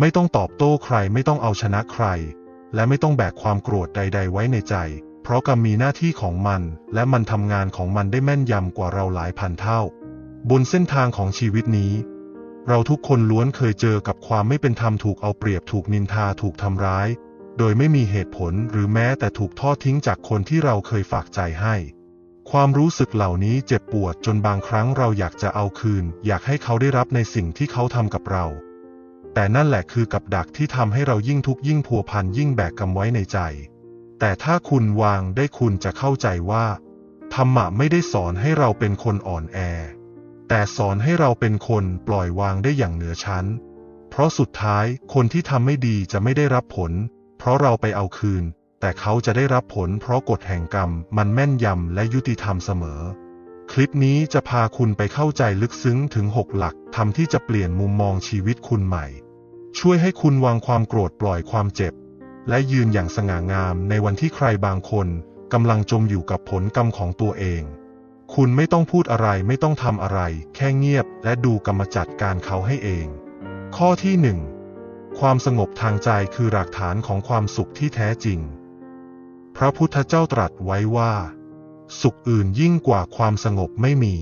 ไม่ต้องตอบโต้ใครไม่ต้องเอาชนะใคร และไม่ต้องแบกความโกรธใด ๆ ไว้ในใจ เพราะกรรมมีหน้าที่ของมัน และมันทำงานของมันได้แม่นยำกว่าเราหลายพันเท่า บนเส้นทางของชีวิตนี้ เราทุกคนล้วนเคยเจอกับความไม่เป็นธรรมถูกเอาเปรียบถูกนินทาถูกทำร้าย โดยไม่มีเหตุผลหรือแม้แต่ถูกทอดทิ้งจากคนที่เราเคยฝากใจให้ความรู้สึกเหล่านี้เจ็บปวดจนบางครั้งเราอยากจะเอาคืน อยากให้เขาได้รับในสิ่งที่เขาทำกับเรา แต่นั่นแหละคือกับดักที่ทำให้เรายิ่งทุกข์ยิ่งพัวพันยิ่งแบกกำไว้ในใจ แต่ถ้าคุณวางได้คุณจะเข้าใจว่า ธรรมะไม่ได้สอนให้เราเป็นคนอ่อนแอ แต่สอนให้เราเป็นคนปล่อยวางได้อย่างเหนือชั้น เพราะสุดท้ายคนที่ทำไม่ดีจะไม่ได้รับผล เพราะเราไปเอาคืน แต่เขาจะได้รับผลเพราะกฎแห่งกรรมมันแม่นยำและยุติธรรมเสมอคลิปนี้จะพาคุณไปเข้าใจลึกซึ้งถึง 6 หลักทำที่จะเปลี่ยนมุมมองชีวิตคุณใหม่ ช่วยให้คุณวางความโกรธปล่อยความเจ็บ และยืนอย่างสง่างามในวันที่ใครบางคนกำลังจมอยู่กับผลกรรมของตัวเอง คุณไม่ต้องพูดอะไรไม่ต้องทำอะไร แค่เงียบและดูกรรมจัดการเขาให้เอง ข้อที่หนึ่งความสงบทางใจคือหลักฐานของความสุขที่แท้จริง พระพุทธเจ้าตรัสไว้ว่า สุขอื่นยิ่งกว่าความสงบไม่มี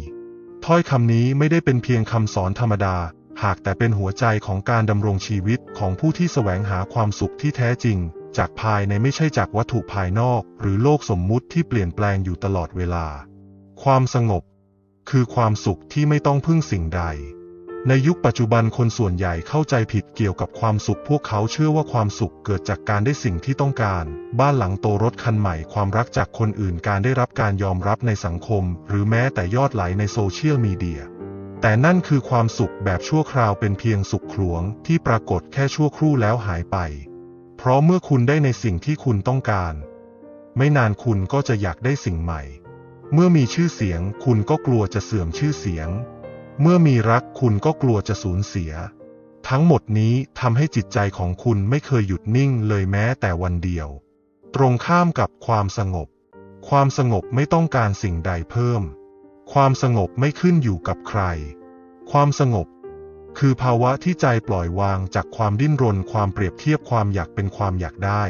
ถ้อยคำนี้ไม่ได้เป็นเพียงคำสอนธรรมดา หากแต่เป็นหัวใจของการดำรงชีวิตของผู้ที่แสวงหาความสุขที่แท้จริง จากภายในไม่ใช่จากวัตถุภายนอก หรือโลกสมมุติที่เปลี่ยนแปลงอยู่ตลอดเวลา ความสงบ คือความสุขที่ไม่ต้องพึ่งสิ่งใด ในยุคปัจจุบันคนส่วนใหญ่เข้าใจผิดเกี่ยวกับความสุข พวกเขาเชื่อว่าความสุขเกิดจากการได้สิ่งที่ต้องการ บ้านหลังโตรถคันใหม่ ความรักจากคนอื่นการได้รับการยอมรับในสังคม หรือแม้แต่ยอดไหลในโซเชียลมีเดีย แต่นั่นคือความสุขแบบชั่วคราวเป็นเพียงสุขขลวงที่ปรากฏแค่ชั่วครู่แล้วหายไป เพราะเมื่อคุณได้ในสิ่งที่คุณต้องการ ไม่นานคุณก็จะอยากได้สิ่งใหม่ เมื่อมีชื่อเสียง คุณก็กลัวจะเสื่อมชื่อเสียง เมื่อมีรักคุณก็กลัวจะสูญเสีย ทั้งหมดนี้ทำให้จิตใจของคุณไม่เคยหยุดนิ่งเลยแม้แต่วันเดียว ตรงข้ามกับความสงบ ความสงบไม่ต้องการสิ่งใดเพิ่มความสงบไม่ขึ้นอยู่กับใคร ความสงบ คือภาวะที่ใจปล่อยวางจากความดิ้นรน ความเปรียบเทียบความอยากเป็นความอยากได้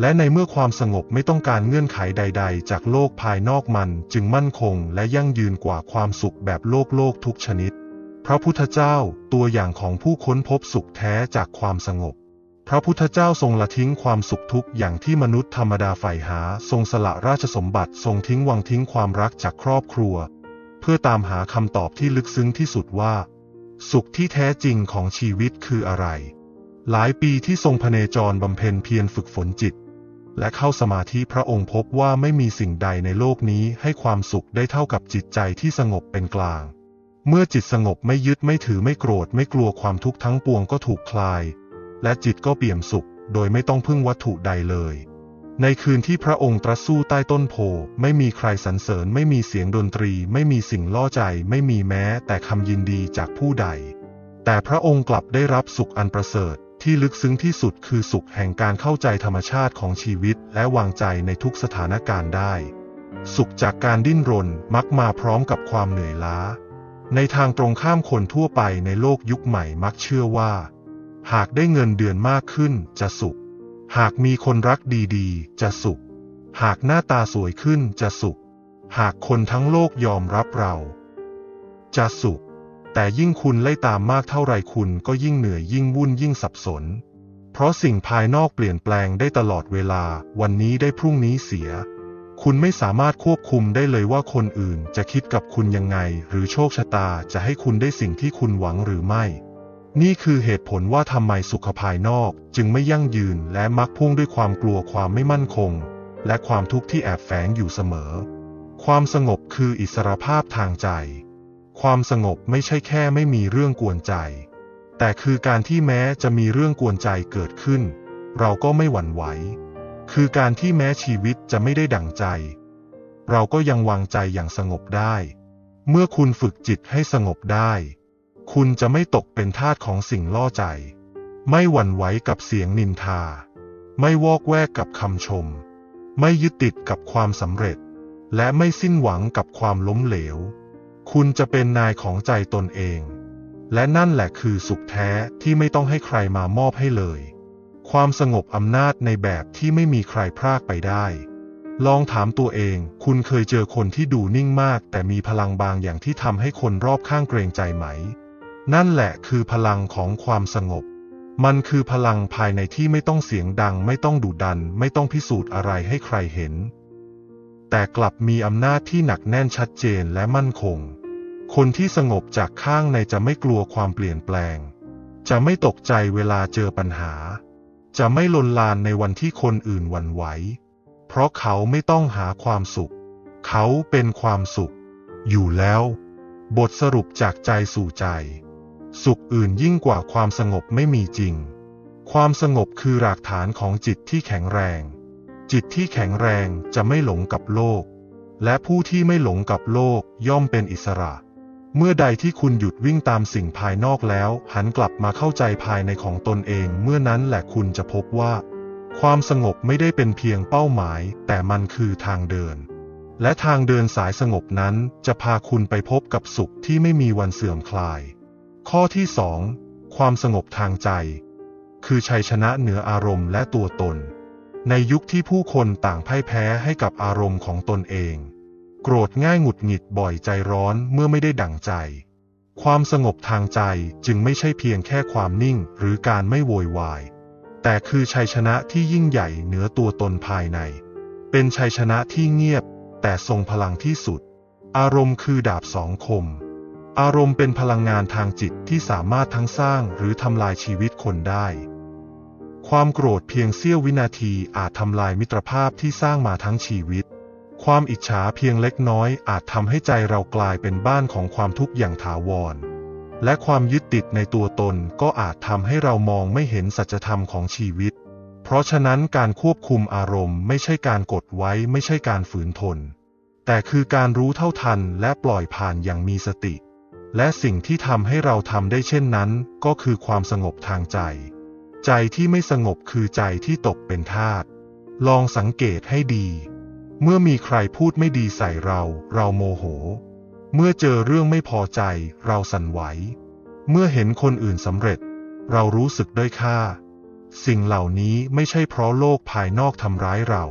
และในเมื่อความสงบไม่ต้องการเงื่อนไขใด ๆ จากโลกภายนอกมันจึงมั่นคงและยั่งยืนกว่าความสุขแบบโลกโลกทุกชนิด พระพุทธเจ้าตัวอย่างของผู้ค้นพบสุขแท้จากความสงบพระพุทธเจ้าทรงละทิ้งความสุขทุกอย่างที่มนุษย์ธรรมดาใฝ่หา ทรงสละราชสมบัติ ทรงทิ้งวังทิ้งความรักจากครอบครัว เพื่อตามหาคำตอบที่ลึกซึ้งที่สุดว่า สุขที่แท้จริงของชีวิตคืออะไร หลายปีที่ทรงพเนจรบำเพ็ญเพียรฝึกฝนจิต และเข้าสมาธิพระองค์พบว่าไม่มีสิ่งใดในโลกนี้ให้ความสุขได้เท่ากับจิตใจที่สงบเป็นกลาง เมื่อจิตสงบไม่ยึดไม่ถือไม่โกรธไม่กลัวความทุกข์ทั้งปวงก็ถูกคลาย และจิตก็เปี่ยมสุขโดยไม่ต้องพึ่งวัตถุใดเลย ในคืนที่พระองค์ตรัสสู้ใต้ต้นโพ ไม่มีใครสรรเสริญ ไม่มีเสียงดนตรี ไม่มีสิ่งล่อใจ ไม่มีแม้แต่คำยินดีจากผู้ใด แต่พระองค์กลับได้รับสุขอันประเสริฐ ที่ลึกซึ้งที่สุดคือสุขแห่งการเข้าใจธรรมชาติของชีวิต และวางใจในทุกสถานการณ์ได้ สุขจากการดิ้นรนมักมาพร้อมกับความเหนื่อยล้า ในทางตรงข้ามคนทั่วไปในโลกยุคใหม่มักเชื่อว่า หากได้เงินเดือนมากขึ้นจะสุข หากมีคนรักดีๆ จะสุข หากหน้าตาสวยขึ้นจะสุข หากคนทั้งโลกยอมรับเรา จะสุข แต่ยิ่งคุณไล่ตามมากเท่าไรคุณก็ยิ่งเหนื่อยยิ่งวุ่นยิ่งสับสน เพราะสิ่งภายนอกเปลี่ยนแปลงได้ตลอดเวลา วันนี้ได้พรุ่งนี้เสีย คุณไม่สามารถควบคุมได้เลยว่าคนอื่นจะคิดกับคุณยังไง หรือโชคชะตาจะให้คุณได้สิ่งที่คุณหวังหรือไม่ นี่คือเหตุผลว่าทำไมสุขภายนอกจึงไม่ยั่งยืนและมักพุ่งด้วยความกลัวความไม่มั่นคง และความทุกข์ที่แอบแฝงอยู่เสมอ ความสงบคืออิสรภาพทางใจ ความสงบไม่ใช่แค่ไม่มีเรื่องกวนใจ แต่คือการที่แม้จะมีเรื่องกวนใจเกิดขึ้น เราก็ไม่หวั่นไหว คือการที่แม้ชีวิตจะไม่ได้ดั่งใจ เราก็ยังวางใจอย่างสงบได้ เมื่อคุณฝึกจิตให้สงบได้ คุณจะไม่ตกเป็นทาสของสิ่งล่อใจ ไม่หวั่นไหวกับเสียงนินทา ไม่วอกแวกกับคำชม ไม่ยึดติดกับความสำเร็จ และไม่สิ้นหวังกับความล้มเหลว คุณจะเป็นนายของใจตนเอง และนั่นแหละคือสุขแท้ที่ไม่ต้องให้ใครมามอบให้เลย ความสงบอำนาจในแบบที่ไม่มีใครพรากไปได้ลองถามตัวเอง คุณเคยเจอคนที่ดูนิ่งมาก แต่มีพลังบางอย่างที่ทำให้คนรอบข้างเกรงใจไหม นั่นแหละคือพลังของความสงบ มันคือพลังภายในที่ไม่ต้องเสียงดัง ไม่ต้องดุดัน ไม่ต้องพิสูจน์อะไรให้ใครเห็น แต่กลับมีอำนาจที่หนักแน่นชัดเจนและมั่นคง คนที่สงบจากข้างในจะไม่กลัวความเปลี่ยนแปลง จะไม่ตกใจเวลาเจอปัญหา จะไม่ลนลานในวันที่คนอื่นหวั่นไหว เพราะเขาไม่ต้องหาความสุข เขาเป็นความสุข อยู่แล้ว บทสรุปจากใจสู่ใจ สุขอื่นยิ่งกว่าความสงบไม่มีจริง ความสงบคือรากฐานของจิตที่แข็งแรง จิตที่แข็งแรงจะไม่หลงกับโลก และผู้ที่ไม่หลงกับโลกย่อมเป็นอิสระ เมื่อใดที่คุณหยุดวิ่งตามสิ่งภายนอกแล้ว หันกลับมาเข้าใจภายในของตนเอง เมื่อนั้นแหละคุณจะพบว่า ความสงบไม่ได้เป็นเพียงเป้าหมาย แต่มันคือทางเดิน และทางเดินสายสงบนั้นจะพาคุณไปพบกับสุขที่ไม่มีวันเสื่อมคลาย ข้อที่สองความสงบทางใจ คือชัยชนะเหนืออารมณ์และตัวตน ในยุคที่ผู้คนต่างพ่ายแพ้ให้กับอารมณ์ของตนเอง โกรธง่ายหงุดหงิดบ่อยใจร้อนเมื่อไม่ได้ดั่งใจ ความสงบทางใจจึงไม่ใช่เพียงแค่ความนิ่งหรือการไม่โวยวาย แต่คือชัยชนะที่ยิ่งใหญ่เหนือตัวตนภายใน เป็นชัยชนะที่เงียบ แต่ทรงพลังที่สุด อารมณ์คือดาบสองคม อารมณ์เป็นพลังงานทางจิตที่สามารถทั้งสร้างหรือทำลายชีวิตคนได้ ความโกรธเพียงเสี้ยววินาทีอาจทำลายมิตรภาพที่สร้างมาทั้งชีวิต ความอิจฉาเพียงเล็กน้อยอาจทำให้ใจเรากลายเป็นบ้านของความทุกข์อย่างถาวร และความยึดติดในตัวตนก็อาจทำให้เรามองไม่เห็นสัจธรรมของชีวิต เพราะฉะนั้นการควบคุมอารมณ์ไม่ใช่การกดไว้ไม่ใช่การฝืนทน แต่คือการรู้เท่าทันและปล่อยผ่านอย่างมีสติ และสิ่งที่ทำให้เราทำได้เช่นนั้น ก็คือความสงบทางใจ ใจที่ไม่สงบคือใจที่ตกเป็นทาสลองสังเกตให้ดี เมื่อมีใครพูดไม่ดีใส่เรา เราโมโห เมื่อเจอเรื่องไม่พอใจ เราสั่นไหว เมื่อเห็นคนอื่นสำเร็จ เรารู้สึกด้อยค่า สิ่งเหล่านี้ไม่ใช่เพราะโลกภายนอกทำร้ายเรา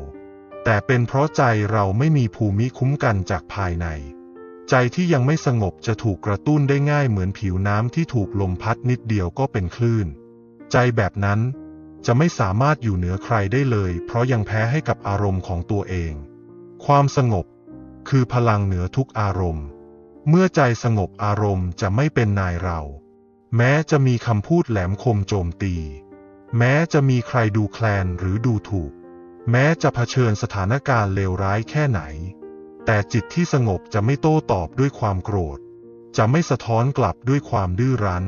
แต่เป็นเพราะใจเราไม่มีภูมิคุ้มกันจากภายใน ใจที่ยังไม่สงบจะถูกกระตุ้นได้ง่ายเหมือนผิวน้ำที่ถูกลมพัดนิดเดียวก็เป็นคลื่น ใจแบบนั้นจะไม่สามารถอยู่เหนือใครได้เลย เพราะยังแพ้ให้กับอารมณ์ของตัวเอง ความสงบ คือพลังเหนือทุกอารมณ์ เมื่อใจสงบอารมณ์จะไม่เป็นนายเรา แม้จะมีคำพูดแหลมคมโจมตี แม้จะมีใครดูแคลนหรือดูถูก แม้จะเผชิญสถานการณ์เลวร้ายแค่ไหน แต่จิตที่สงบจะไม่โต้ตอบด้วยความโกรธ จะไม่สะท้อนกลับด้วยความดื้อรั้น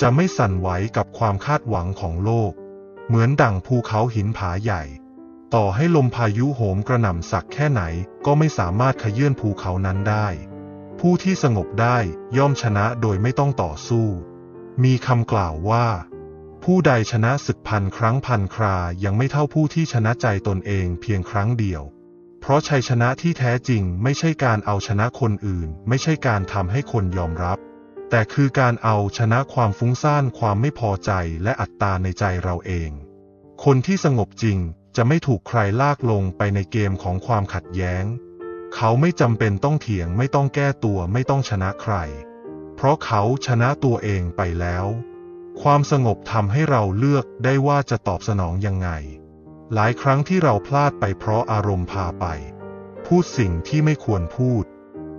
จะไม่สั่นไหวกับความคาดหวังของโลก เหมือนดั่งภูเขาหินผาใหญ่ ต่อให้ลมพายุโหมกระหน่ำสักแค่ไหนก็ไม่สามารถขยื่นภูเขานั้นได้ ผู้ที่สงบได้ย่อมชนะโดยไม่ต้องต่อสู้ มีคำกล่าวว่า ผู้ใดชนะศึกพันครั้งพันครายังไม่เท่าผู้ที่ชนะใจตนเองเพียงครั้งเดียว ราะชัยชนะที่แท้จริงไม่ใช่การเอาชนะคนอื่น ไม่ใช่การทำให้คนยอมรับ แต่คือการเอาชนะความฟุ้งซ่านความไม่พอใจและอัตตาในใจเราเอง คนที่สงบจริงจะไม่ถูกใครลากลงไปในเกมของความขัดแย้ง เขาไม่จำเป็นต้องเถียงไม่ต้องแก้ตัวไม่ต้องชนะใคร เพราะเขาชนะตัวเองไปแล้ว ความสงบทำให้เราเลือกได้ว่าจะตอบสนองยังไง หลายครั้งที่เราพลาดไปเพราะอารมณ์พาไป พูดสิ่งที่ไม่ควรพูด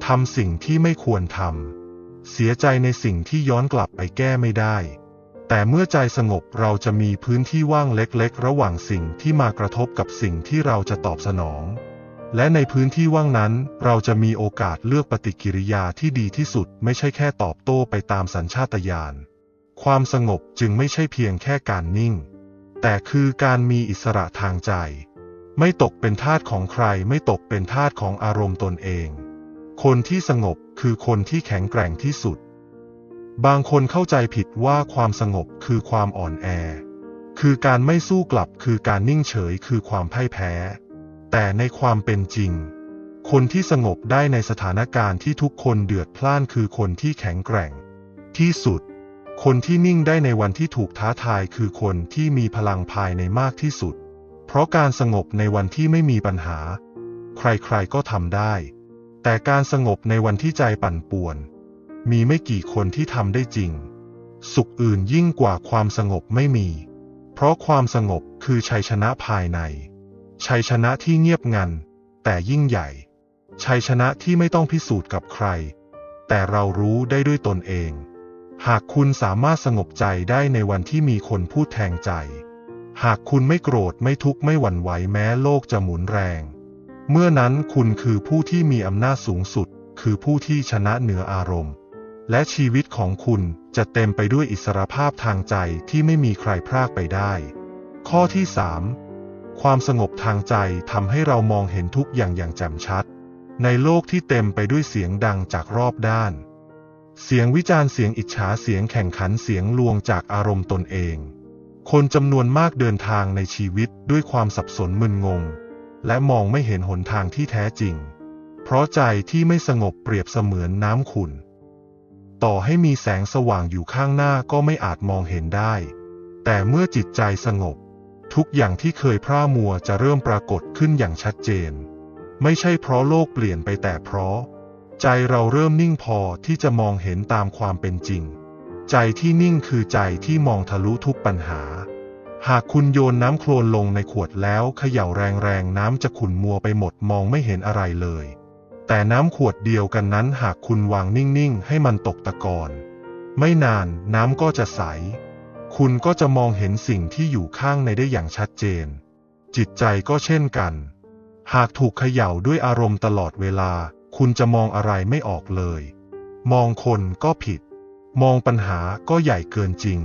ทำสิ่งที่ไม่ควรทำเสียใจในสิ่งที่ย้อนกลับไปแก้ไม่ได้ แต่เมื่อใจสงบเราจะมีพื้นที่ว่างเล็กๆ ระหว่างสิ่งที่มากระทบกับสิ่งที่เราจะตอบสนอง และในพื้นที่ว่างนั้น เราจะมีโอกาสเลือกปฏิกิริยาที่ดีที่สุด ไม่ใช่แค่ตอบโต้ไปตามสัญชาตญาณความสงบจึงไม่ใช่เพียงแค่การนิ่ง แต่คือการมีอิสระทางใจ ไม่ตกเป็นทาสของใครไม่ตกเป็นทาสของอารมณ์ตนเอง คนที่สงบคือคนที่แข็งแกร่งที่สุด บางคนเข้าใจผิดว่าความสงบคือความอ่อนแอ คือการไม่สู้กลับคือการนิ่งเฉยคือความพ่ายแพ้ แต่ในความเป็นจริง คนที่สงบได้ในสถานการณ์ที่ทุกคนเดือดพล่านคือคนที่แข็งแกร่ง ที่สุด คนที่นิ่งได้ในวันที่ถูกท้าทายคือคนที่มีพลังภายในมากที่สุด เพราะการสงบในวันที่ไม่มีปัญหา ใครๆก็ทำได้ แต่การสงบในวันที่ใจปั่นป่วน มีไม่กี่คนที่ทำได้จริง สุขอื่นยิ่งกว่าความสงบไม่มี เพราะความสงบคือชัยชนะภายใน ชัยชนะที่เงียบงัน แต่ยิ่งใหญ่ ชัยชนะที่ไม่ต้องพิสูจน์กับใคร แต่เรารู้ได้ด้วยตนเอง หากคุณสามารถสงบใจได้ในวันที่มีคนพูดแทงใจ หากคุณไม่โกรธไม่ทุกข์ไม่หวั่นไหวแม้โลกจะหมุนแรง เมื่อนั้นคุณคือผู้ที่มีอำนาจสูงสุด คือผู้ที่ชนะเหนืออารมณ์ และชีวิตของคุณจะเต็มไปด้วยอิสรภาพทางใจที่ไม่มีใครพรากไปได้ ข้อที่ 3 ความสงบทางใจทำให้เรามองเห็นทุกอย่างอย่างแจ่มชัด ในโลกที่เต็มไปด้วยเสียงดังจากรอบด้าน เสียงวิจารณ์เสียงอิจฉาเสียงแข่งขันเสียงลวงจากอารมณ์ตนเอง คนจำนวนมากเดินทางในชีวิตด้วยความสับสนมึนงง และมองไม่เห็นหนทางที่แท้จริง เพราะใจที่ไม่สงบเปรียบเสมือนน้ำขุ่นต่อให้มีแสงสว่างอยู่ข้างหน้าก็ไม่อาจมองเห็นได้ แต่เมื่อจิตใจสงบ ทุกอย่างที่เคยพร่ามัวจะเริ่มปรากฏขึ้นอย่างชัดเจน ไม่ใช่เพราะโลกเปลี่ยนไปแต่เพราะ ใจเราเริ่มนิ่งพอที่จะมองเห็นตามความเป็นจริง ใจที่นิ่งคือใจที่มองทะลุทุกปัญหา หากคุณโยนน้ำโคลนลงในขวดแล้วเขย่าแรงๆน้ำจะขุ่นมัวไปหมดมองไม่เห็นอะไรเลย แต่น้ำขวดเดียวกันนั้นหากคุณวางนิ่งๆให้มันตกตะกอน ไม่นานน้ำก็จะใส คุณก็จะมองเห็นสิ่งที่อยู่ข้างในได้อย่างชัดเจน จิตใจก็เช่นกัน หากถูกเขย่าด้วยอารมณ์ตลอดเวลา คุณจะมองอะไรไม่ออกเลย มองคนก็ผิด มองปัญหาก็ใหญ่เกินจริง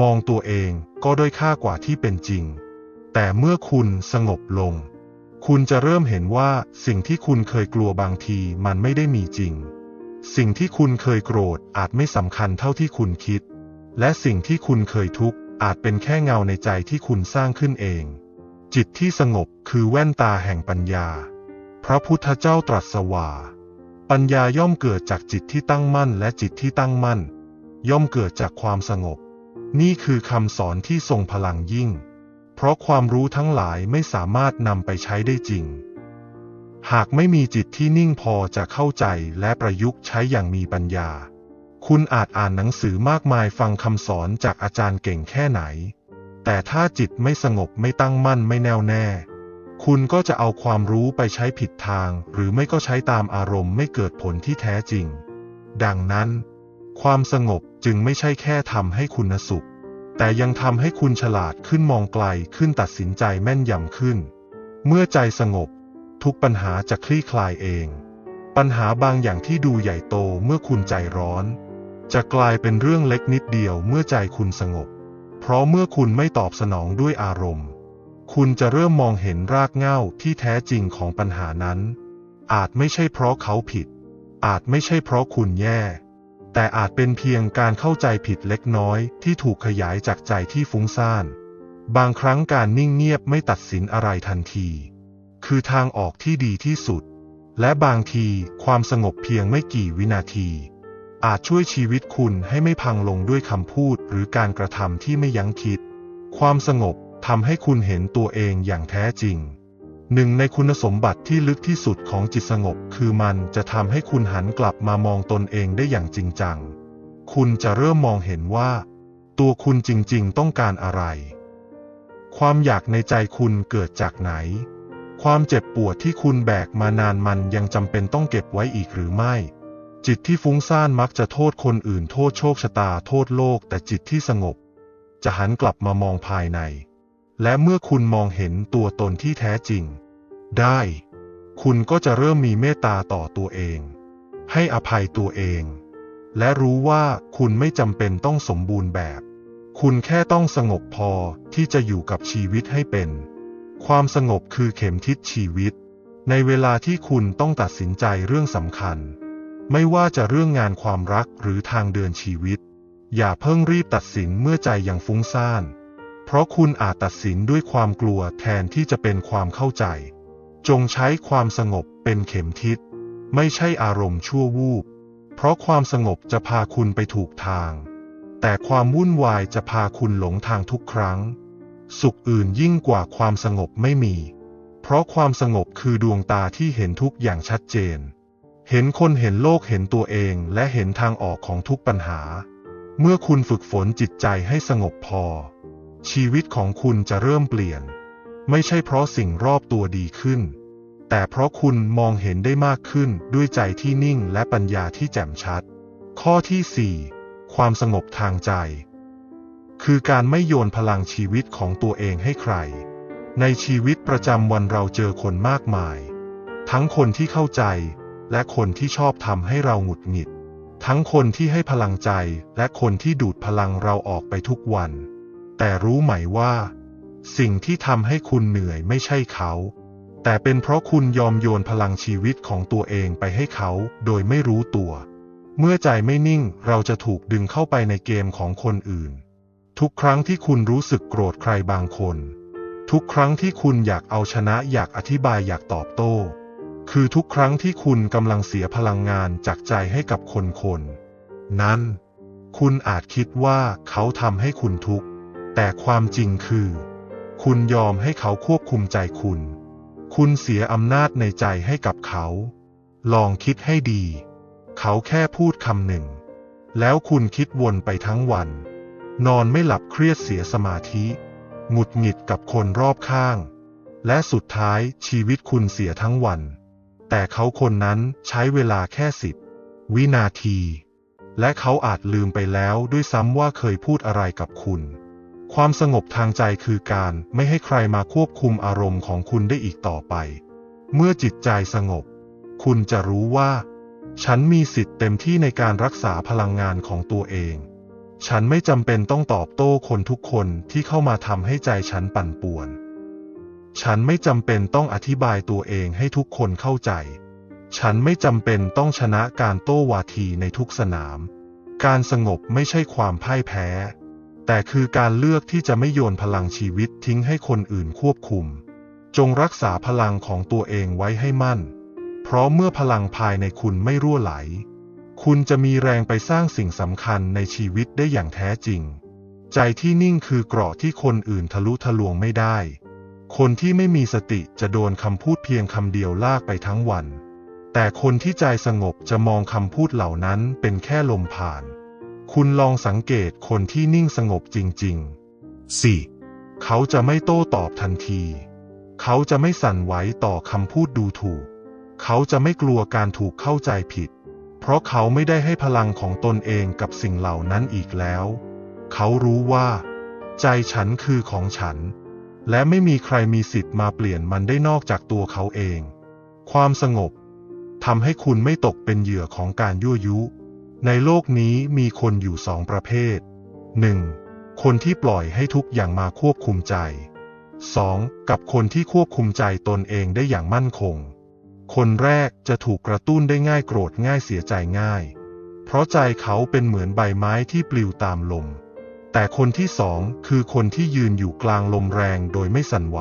มองตัวเองก็ด้อยค่ากว่าที่เป็นจริง แต่เมื่อคุณสงบลง คุณจะเริ่มเห็นว่าสิ่งที่คุณเคยกลัวบางทีมันไม่ได้มีจริง สิ่งที่คุณเคยโกรธอาจไม่สำคัญเท่าที่คุณคิด และสิ่งที่คุณเคยทุกข์อาจเป็นแค่เงาในใจที่คุณสร้างขึ้นเอง จิตที่สงบคือแว่นตาแห่งปัญญา พระพุทธเจ้าตรัสว่า ปัญญาย่อมเกิดจากจิตที่ตั้งมั่นและจิตที่ตั้งมั่น ย่อมเกิดจากความสงบ นี่คือคำสอนที่ทรงพลังยิ่ง เพราะความรู้ทั้งหลายไม่สามารถนำไปใช้ได้จริง หากไม่มีจิตที่นิ่งพอจะเข้าใจและประยุกต์ใช้อย่างมีปัญญา คุณอาจอ่านหนังสือมากมายฟังคำสอนจากอาจารย์เก่งแค่ไหน แต่ถ้าจิตไม่สงบไม่ตั้งมั่นไม่แน่วแน่ คุณก็จะเอาความรู้ไปใช้ผิดทาง หรือไม่ก็ใช้ตามอารมณ์ไม่เกิดผลที่แท้จริง ดังนั้น ความสงบจึงไม่ใช่แค่ทำให้คุณสุข แต่ยังทำให้คุณฉลาดขึ้นมองไกลขึ้นตัดสินใจแม่นยำขึ้น เมื่อใจสงบ ทุกปัญหาจะคลี่คลายเอง ปัญหาบางอย่างที่ดูใหญ่โตเมื่อคุณใจร้อน จะกลายเป็นเรื่องเล็กนิดเดียวเมื่อใจคุณสงบ เพราะเมื่อคุณไม่ตอบสนองด้วยอารมณ์ คุณจะเริ่มมองเห็นรากเหง้าที่แท้จริงของปัญหานั้น อาจไม่ใช่เพราะเขาผิด อาจไม่ใช่เพราะคุณแย่ แต่อาจเป็นเพียงการเข้าใจผิดเล็กน้อยที่ถูกขยายจากใจที่ฟุ้งซ่าน บางครั้งการนิ่งเงียบไม่ตัดสินอะไรทันที คือทางออกที่ดีที่สุด และบางทีความสงบเพียงไม่กี่วินาที อาจช่วยชีวิตคุณให้ไม่พังลงด้วยคำพูดหรือการกระทำที่ไม่ยั้งคิด ความสงบ ทำให้คุณเห็นตัวเองอย่างแท้จริง หนึ่งในคุณสมบัติที่ลึกที่สุดของจิตสงบ คือมันจะทำให้คุณหันกลับมามองตนเองได้อย่างจริงจัง คุณจะเริ่มมองเห็นว่า ตัวคุณจริงๆ ต้องการอะไร ความอยากในใจคุณเกิดจากไหน ความเจ็บปวดที่คุณแบกมานานมันยังจำเป็นต้องเก็บไว้อีกหรือไม่จิตที่ฟุ้งซ่านมักจะโทษคนอื่นโทษโชคชะตาโทษโลก แต่จิตที่สงบ จะหันกลับมามองภายใน และเมื่อคุณมองเห็นตัวตนที่แท้จริง ได้ คุณก็จะเริ่มมีเมตตาต่อตัวเอง ให้อภัยตัวเอง และรู้ว่าคุณไม่จำเป็นต้องสมบูรณ์แบบ คุณแค่ต้องสงบพอที่จะอยู่กับชีวิตให้เป็น ความสงบคือเข็มทิศชีวิต ในเวลาที่คุณต้องตัดสินใจเรื่องสำคัญ ไม่ว่าจะเรื่องงานความรักหรือทางเดินชีวิต อย่าเพิ่งรีบตัดสินเมื่อใจยังฟุ้งซ่าน เพราะคุณอาจตัดสินด้วยความกลัวแทนที่จะเป็นความเข้าใจ จงใช้ความสงบเป็นเข็มทิศ ไม่ใช่อารมณ์ชั่ววูบ เพราะความสงบจะพาคุณไปถูกทาง แต่ความวุ่นวายจะพาคุณหลงทางทุกครั้ง สุขอื่นยิ่งกว่าความสงบไม่มี เพราะความสงบคือดวงตาที่เห็นทุกอย่างชัดเจน เห็นคนเห็นโลกเห็นตัวเองและเห็นทางออกของทุกปัญหา เมื่อคุณฝึกฝนจิตใจให้สงบพอ ชีวิตของคุณจะเริ่มเปลี่ยน ไม่ใช่เพราะสิ่งรอบตัวดีขึ้น แต่เพราะคุณมองเห็นได้มากขึ้นด้วยใจที่นิ่งและปัญญาที่แจ่มชัด ข้อที่ 4 ความสงบทางใจ คือการไม่โยนพลังชีวิตของตัวเองให้ใคร ในชีวิตประจำวันเราเจอคนมากมาย ทั้งคนที่เข้าใจและคนที่ชอบทำให้เราหงุดหงิด ทั้งคนที่ให้พลังใจและคนที่ดูดพลังเราออกไปทุกวัน แต่รู้ไหมว่า สิ่งที่ทำให้คุณเหนื่อยไม่ใช่เขา แต่เป็นเพราะคุณยอมโยนพลังชีวิตของตัวเองไปให้เขาโดยไม่รู้ตัว เมื่อใจไม่นิ่งเราจะถูกดึงเข้าไปในเกมของคนอื่น ทุกครั้งที่คุณรู้สึกโกรธใครบางคน ทุกครั้งที่คุณอยากเอาชนะอยากอธิบายอยากตอบโต้ คือทุกครั้งที่คุณกำลังเสียพลังงานจากใจให้กับคนคนนั้น คุณอาจคิดว่าเขาทำให้คุณทุกข์ แต่ความจริงคือ คุณยอมให้เขาควบคุมใจคุณ คุณเสียอำนาจในใจให้กับเขา ลองคิดให้ดี เขาแค่พูดคำหนึ่ง แล้วคุณคิดวนไปทั้งวัน นอนไม่หลับเครียดเสียสมาธิ หงุดหงิดกับคนรอบข้าง และสุดท้ายชีวิตคุณเสียทั้งวัน แต่เขาคนนั้นใช้เวลาแค่สิบวินาที และเขาอาจลืมไปแล้วด้วยซ้ำว่าเคยพูดอะไรกับคุณ ความสงบทางใจคือการไม่ให้ใครมาควบคุมอารมณ์ของคุณได้อีกต่อไป เมื่อจิตใจสงบ คุณจะรู้ว่า ฉันมีสิทธิ์เต็มที่ในการรักษาพลังงานของตัวเอง ฉันไม่จำเป็นต้องตอบโต้คนทุกคนที่เข้ามาทำให้ใจฉันปั่นป่วน ฉันไม่จำเป็นต้องอธิบายตัวเองให้ทุกคนเข้าใจ ฉันไม่จำเป็นต้องชนะการโต้วาทีในทุกสนาม การสงบไม่ใช่ความพ่ายแพ้ แต่คือการเลือกที่จะไม่โยนพลังชีวิตทิ้งให้คนอื่นควบคุม จงรักษาพลังของตัวเองไว้ให้มั่น เพราะเมื่อพลังภายในคุณไม่รั่วไหล คุณจะมีแรงไปสร้างสิ่งสำคัญในชีวิตได้อย่างแท้จริง ใจที่นิ่งคือเกราะที่คนอื่นทะลุทะลวงไม่ได้ คนที่ไม่มีสติจะโดนคำพูดเพียงคำเดียวลากไปทั้งวัน แต่คนที่ใจสงบจะมองคำพูดเหล่านั้นเป็นแค่ลมผ่าน คุณลองสังเกตคนที่นิ่งสงบจริงๆ 4. เขาจะไม่โต้ตอบทันที เขาจะไม่สั่นไหวต่อคำพูดดูถูก เขาจะไม่กลัวการถูกเข้าใจผิด เพราะเขาไม่ได้ให้พลังของตนเองกับสิ่งเหล่านั้นอีกแล้ว เขารู้ว่า ใจฉันคือของฉัน และไม่มีใครมีสิทธิ์มาเปลี่ยนมันได้นอกจากตัวเขาเอง ความสงบทำให้คุณไม่ตกเป็นเหยื่อของการยั่วยุ ในโลกนี้มีคนอยู่สองประเภท 1. คนที่ปล่อยให้ทุกอย่างมาควบคุมใจ 2. กับคนที่ควบคุมใจตนเองได้อย่างมั่นคง คนแรกจะถูกกระตุ้นได้ง่ายโกรธง่ายเสียใจง่าย เพราะใจเขาเป็นเหมือนใบไม้ที่ปลิวตามลม แต่คนที่สองคือคนที่ยืนอยู่กลางลมแรงโดยไม่สั่นไหว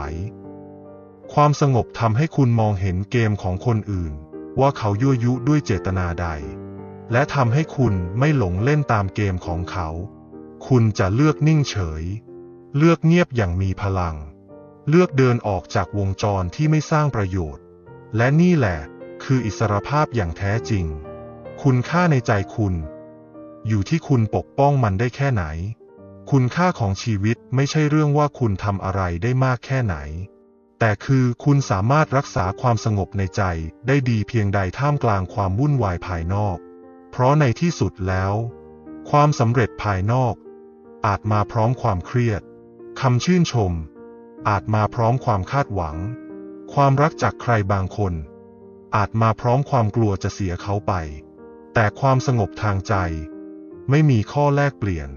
ความสงบทำให้คุณมองเห็นเกมของคนอื่น ว่าเขายั่วยุด้วยเจตนาใด และทำให้คุณไม่หลงเล่นตามเกมของเขา คุณจะเลือกนิ่งเฉย เลือกเงียบอย่างมีพลัง เลือกเดินออกจากวงจรที่ไม่สร้างประโยชน์ และนี่แหละ คืออิสรภาพอย่างแท้จริง คุณค่าในใจคุณ อยู่ที่คุณปกป้องมันได้แค่ไหน คุณค่าของชีวิตไม่ใช่เรื่องว่าคุณทำอะไรได้มากแค่ไหน แต่คือคุณสามารถรักษาความสงบในใจได้ดีเพียงใดท่ามกลางความวุ่นวายภายนอก เพราะในที่สุดแล้ว ความสำเร็จภายนอก อาจมาพร้อมความเครียดคำชื่นชม อาจมาพร้อมความคาดหวัง ความรักจากใครบางคน อาจมาพร้อมความกลัวจะเสียเขาไป แต่ความสงบทางใจ ไม่มีข้อแลกเปลี่ยน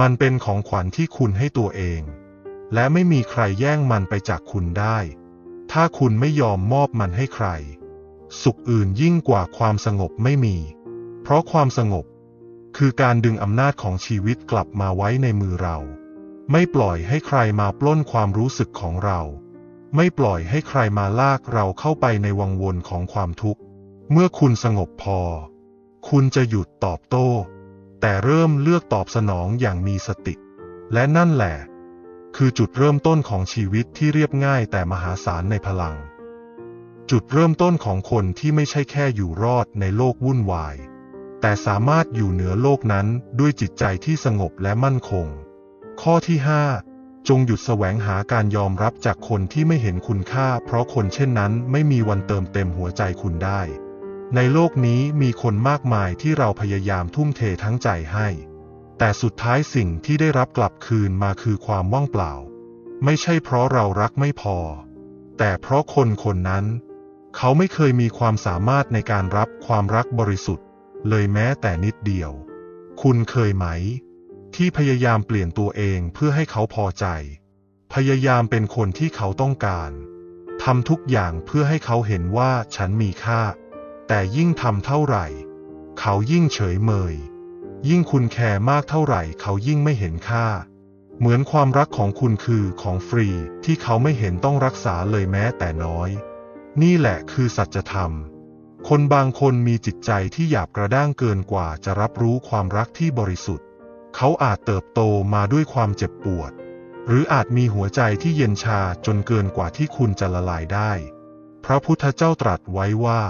มันเป็นของขวัญที่คุณให้ตัวเอง และไม่มีใครแย่งมันไปจากคุณได้ ถ้าคุณไม่ยอมมอบมันให้ใคร สุขอื่นยิ่งกว่าความสงบไม่มี เพราะความสงบ คือการดึงอำนาจของชีวิตกลับมาไว้ในมือเรา ไม่ปล่อยให้ใครมาปล้นความรู้สึกของเรา ไม่ปล่อยให้ใครมาลากเราเข้าไปในวังวนของความทุกข์ เมื่อคุณสงบพอ คุณจะหยุดตอบโต้ แต่เริ่มเลือกตอบสนองอย่างมีสติ และนั่นแหละ คือจุดเริ่มต้นของชีวิตที่เรียบง่ายแต่มหาศาลในพลัง จุดเริ่มต้นของคนที่ไม่ใช่แค่อยู่รอดในโลกวุ่นวาย แต่สามารถอยู่เหนือโลกนั้นด้วยจิตใจที่สงบและมั่นคง ข้อที่ 5 จงหยุดแสวงหาการยอมรับจากคนที่ไม่เห็นคุณค่า เพราะคนเช่นนั้นไม่มีวันเติมเต็มหัวใจคุณได้ ในโลกนี้มีคนมากมายที่เราพยายามทุ่มเททั้งใจให้ แต่สุดท้ายสิ่งที่ได้รับกลับคืนมาคือความว่างเปล่า ไม่ใช่เพราะเรารักไม่พอ แต่เพราะคนคนนั้น เขาไม่เคยมีความสามารถในการรับความรักบริสุทธิ์ เลยแม้แต่นิดเดียว คุณเคยไหม ที่พยายามเปลี่ยนตัวเองเพื่อให้เขาพอใจ พยายามเป็นคนที่เขาต้องการทำทุกอย่างเพื่อให้เขาเห็นว่าฉันมีค่า แต่ยิ่งทำเท่าไหร่ เขายิ่งเฉยเมย ยิ่งคุณแคร์มากเท่าไหร่ เขายิ่งไม่เห็นค่า เหมือนความรักของคุณคือของฟรีที่เขาไม่เห็นต้องรักษาเลยแม้แต่น้อย นี่แหละคือสัจธรรม คนบางคนมีจิตใจที่หยาบกระด้างเกินกว่าจะรับรู้ความรักที่บริสุทธิ์ เขาอาจเติบโตมาด้วยความเจ็บปวด หรืออาจมีหัวใจที่เย็นชาจนเกินกว่าที่คุณจะละลายได้ พระพุทธเจ้าตรัสไว้ว่า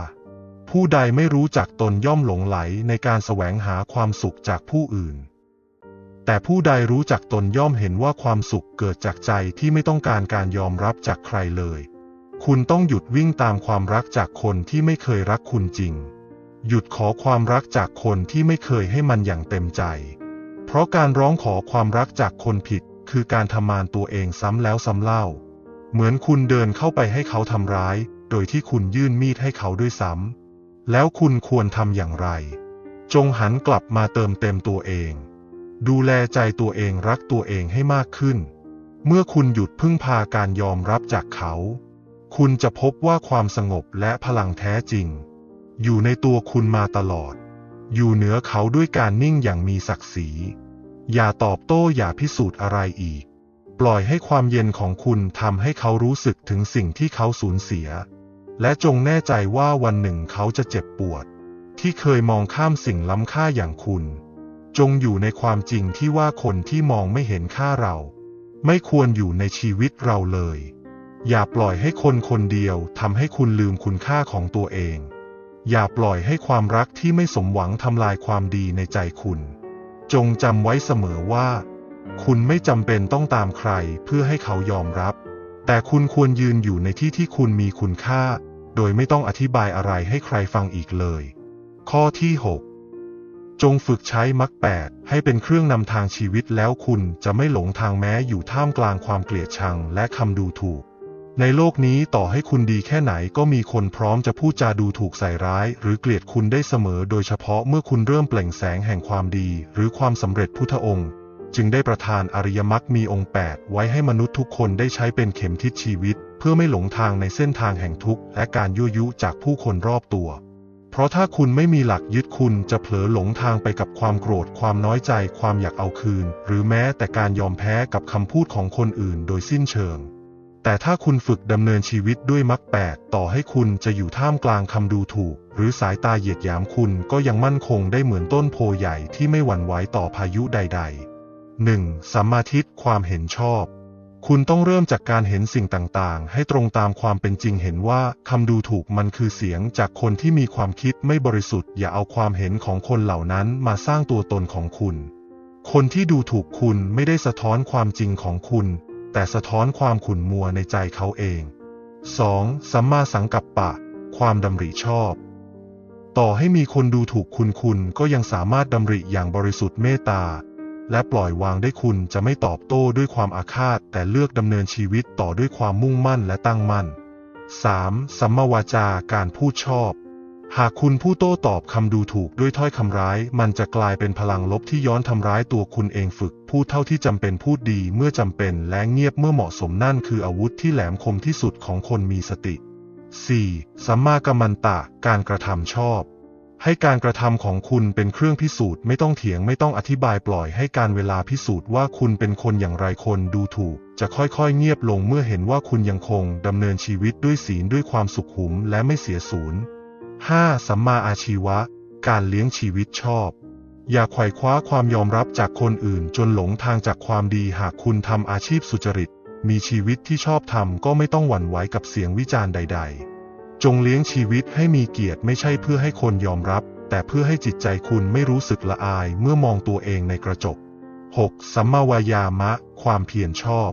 ผู้ใดไม่รู้จักตนย่อมหลงไหลในการแสวงหาความสุขจากผู้อื่น แต่ผู้ใดรู้จักตนย่อมเห็นว่าความสุขเกิดจากใจที่ไม่ต้องการการยอมรับจากใครเลย คุณต้องหยุดวิ่งตามความรักจากคนที่ไม่เคยรักคุณจริง หยุดขอความรักจากคนที่ไม่เคยให้มันอย่างเต็มใจ เพราะการร้องขอความรักจากคนผิด คือการทำมานตัวเองซ้ำแล้วซ้ำเล่า เหมือนคุณเดินเข้าไปให้เขาทำร้าย โดยที่คุณยื่นมีดให้เขาด้วยซ้ำแล้วคุณควรทำอย่างไร จงหันกลับมาเติมเต็มตัวเอง ดูแลใจตัวเองรักตัวเองให้มากขึ้น เมื่อคุณหยุดพึ่งพาการยอมรับจากเขา คุณจะพบว่าความสงบและพลังแท้จริง อยู่ในตัวคุณมาตลอด อยู่เหนือเขาด้วยการนิ่งอย่างมีศักดิ์ศรี อย่าตอบโต้อย่าพิสูจน์อะไรอีก ปล่อยให้ความเย็นของคุณทำให้เขารู้สึกถึงสิ่งที่เขาสูญเสีย และจงแน่ใจว่าวันหนึ่งเขาจะเจ็บปวด ที่เคยมองข้ามสิ่งล้ำค่าอย่างคุณ จงอยู่ในความจริงที่ว่าคนที่มองไม่เห็นค่าเรา ไม่ควรอยู่ในชีวิตเราเลย อย่าปล่อยให้คนคนเดียวทำให้คุณลืมคุณค่าของตัวเอง อย่าปล่อยให้ความรักที่ไม่สมหวังทำลายความดีในใจคุณ จงจำไว้เสมอว่า คุณไม่จำเป็นต้องตามใครเพื่อให้เขายอมรับ แต่คุณควรยืนอยู่ในที่ที่คุณมีคุณค่า โดยไม่ต้องอธิบายอะไรให้ใครฟังอีกเลย ข้อที่ 6 จงฝึกใช้มรรคแปดให้เป็นเครื่องนำทางชีวิตแล้วคุณจะไม่หลงทางแม้อยู่ท่ามกลางความเกลียดชังและคำดูถูก ในโลกนี้ต่อให้คุณดีแค่ไหนก็มีคนพร้อมจะพูดจาดูถูกใส่ร้าย หรือเกลียดคุณได้เสมอ โดยเฉพาะเมื่อคุณเริ่มเปล่งแสงแห่งความดี หรือความสำเร็จพุทธองค์ จึงได้ประทานอริยมรรคมีองค์ 8 ไว้ให้มนุษย์ทุกคนได้ใช้เป็นเข็มทิศชีวิต เพื่อไม่หลงทางในเส้นทางแห่งทุกข์และการยั่วยุจากผู้คนรอบตัว เพราะถ้าคุณไม่มีหลักยึดคุณจะเผลอหลงทางไปกับความโกรธ ความน้อยใจ ความอยากเอาคืน หรือแม้แต่การยอมแพ้กับคำพูดของคนอื่น โดยสิ้นเชิง แต่ถ้าคุณฝึกดำเนินชีวิตด้วยมรรคแปดต่อให้คุณจะอยู่ท่ามกลางคำดูถูก หรือสายตาเหยียดหยามคุณก็ยังมั่นคงได้เหมือนต้นโพใหญ่ที่ไม่หวั่นไหวต่อพายุใด ๆ 1. สัมมาทิฏฐิความเห็นชอบ คุณต้องเริ่มจากการเห็นสิ่งต่างๆ ให้ตรงตามความเป็นจริงเห็นว่าคำดูถูกมันคือเสียงจากคนที่มีความคิดไม่บริสุทธิ์อย่าเอาความเห็นของคนเหล่านั้นมาสร้างตัวตนของคุณ คนที่ดูถูกคุณไม่ได้สะท้อนความจริงของคุณ แต่สะท้อนความขุ่นมัวในใจเขาเอง 2. สัมมาสังกัปปะ ความดำริชอบ ต่อให้มีคนดูถูกคุณคุณก็ยังสามารถดำริอย่างบริสุทธิ์เมตตา และปล่อยวางได้คุณจะไม่ตอบโต้ด้วยความอาฆาต แต่เลือกดำเนินชีวิตต่อด้วยความมุ่งมั่นและตั้งมั่น 3. สัมมาวาจาการพูดชอบ หากคุณผู้โต้ตอบคำดูถูกด้วยถ้อยคำร้าย มันจะกลายเป็นพลังลบที่ย้อนทำร้ายตัวคุณเองฝึก พูดเท่าที่จำเป็นพูดดีเมื่อจำเป็นและเงียบเมื่อเหมาะสมนั่นคืออาวุธที่แหลมคมที่สุดของคนมีสติ 4. สัมมากัมมันตะ การกระทำชอบ ให้การกระทำของคุณเป็นเครื่องพิสูจน์ไม่ต้องเถียงไม่ต้องอธิบายปล่อยให้การเวลาพิสูจน์ว่าคุณเป็นคนอย่างไรคนดูถูก จะค่อยๆ เงียบลงเมื่อเห็นว่าคุณยังคงดำเนินชีวิตด้วยศีลด้วยความสุขุมและไม่เสียศูนย์ 5. สัมมาอาชีวะ การเลี้ยงชีวิตชอบ อย่าไขว่คว้าความยอมรับจากคนอื่นจนหลงทางจากความดีหากคุณทำอาชีพสุจริต มีชีวิตที่ชอบทำก็ไม่ต้องหวั่นไหวกับเสียงวิจารณ์ใด ๆ จงเลี้ยงชีวิตให้มีเกียรติไม่ใช่เพื่อให้คนยอมรับ แต่เพื่อให้จิตใจคุณไม่รู้สึกละอายเมื่อมองตัวเองในกระจก 6. สัมมาวายามะ ความเพียรชอบ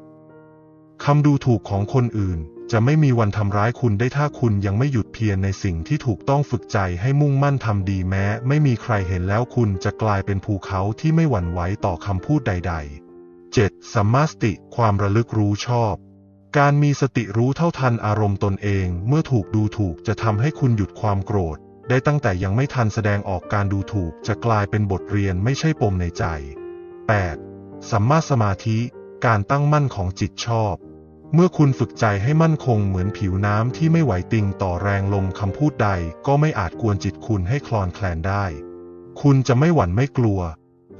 คำดูถูกของคนอื่น จะไม่มีวันทำร้ายคุณได้ถ้าคุณยังไม่หยุดเพียรในสิ่งที่ถูกต้องฝึกใจให้มุ่งมั่นทำดีแม้ ไม่มีใครเห็นแล้วคุณจะกลายเป็นภูเขาที่ไม่หวั่นไหวต่อคำพูดใด ๆ 7. สัมมาสติ ความระลึกรู้ชอบ การมีสติรู้เท่าทันอารมณ์ตนเอง เมื่อถูกดูถูกจะทำให้คุณหยุดความโกรธ ได้ตั้งแต่ยังไม่ทันแสดงออกการดูถูกจะกลายเป็นบทเรียนไม่ใช่ปมในใจ 8. สัมมาสมาธิ การตั้งมั่นของจิตชอบ เมื่อคุณฝึกใจให้มั่นคงเหมือนผิวน้ำที่ไม่ไหวติงต่อแรงลมคำพูดใด ก็ไม่อาจกวนจิตคุณให้คลอนแคลนได้ คุณจะไม่หวั่นไม่กลัว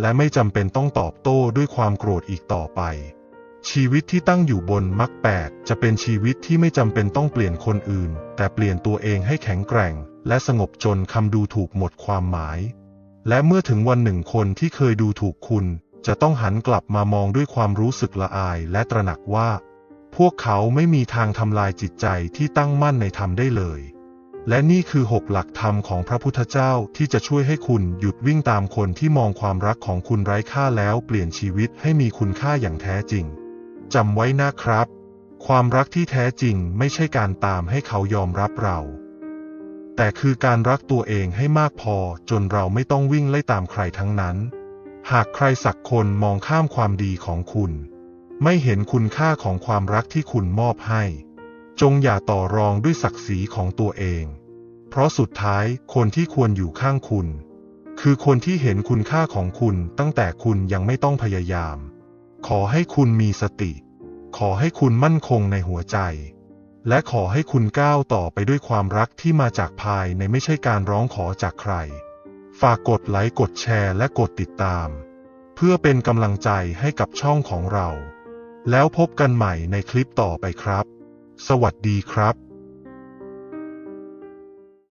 และไม่จำเป็นต้องตอบโต้ด้วยความโกรธอีกต่อไป ชีวิตที่ตั้งอยู่บนมรรคแปดจะเป็นชีวิตที่ไม่จำเป็นต้องเปลี่ยนคนอื่น แต่เปลี่ยนตัวเองให้แข็งแกร่ง และสงบจนคำดูถูกหมดความหมาย และเมื่อถึงวันหนึ่งคนที่เคยดูถูกคุณ จะต้องหันกลับมามองด้วยความรู้สึกละอายและตระหนักว่า พวกเขาไม่มีทางทำลายจิตใจที่ตั้งมั่นในธรรมได้เลย และนี่คือหกหลักธรรมของพระพุทธเจ้าที่จะช่วยให้คุณหยุดวิ่งตามคนที่มองความรักของคุณไร้ค่าแล้วเปลี่ยนชีวิตให้มีคุณค่าอย่างแท้จริงจำไว้นะครับ ความรักที่แท้จริงไม่ใช่การตามให้เขายอมรับเรา แต่คือการรักตัวเองให้มากพอจนเราไม่ต้องวิ่งไล่ตามใครทั้งนั้น หากใครสักคนมองข้ามความดีของคุณ ไม่เห็นคุณค่าของความรักที่คุณมอบให้ จงอย่าต่อรองด้วยศักดิ์ศรีของตัวเอง เพราะสุดท้ายคนที่ควรอยู่ข้างคุณ คือคนที่เห็นคุณค่าของคุณตั้งแต่คุณยังไม่ต้องพยายาม ขอให้คุณมีสติ ขอให้คุณมั่นคงในหัวใจ และขอให้คุณก้าวต่อไปด้วยความรักที่มาจากภายในไม่ใช่การร้องขอจากใคร ฝากกดไลค์กดแชร์และกดติดตาม เพื่อเป็นกำลังใจให้กับช่องของเรา แล้วพบกันใหม่ในคลิปต่อไปครับ สวัสดีครับ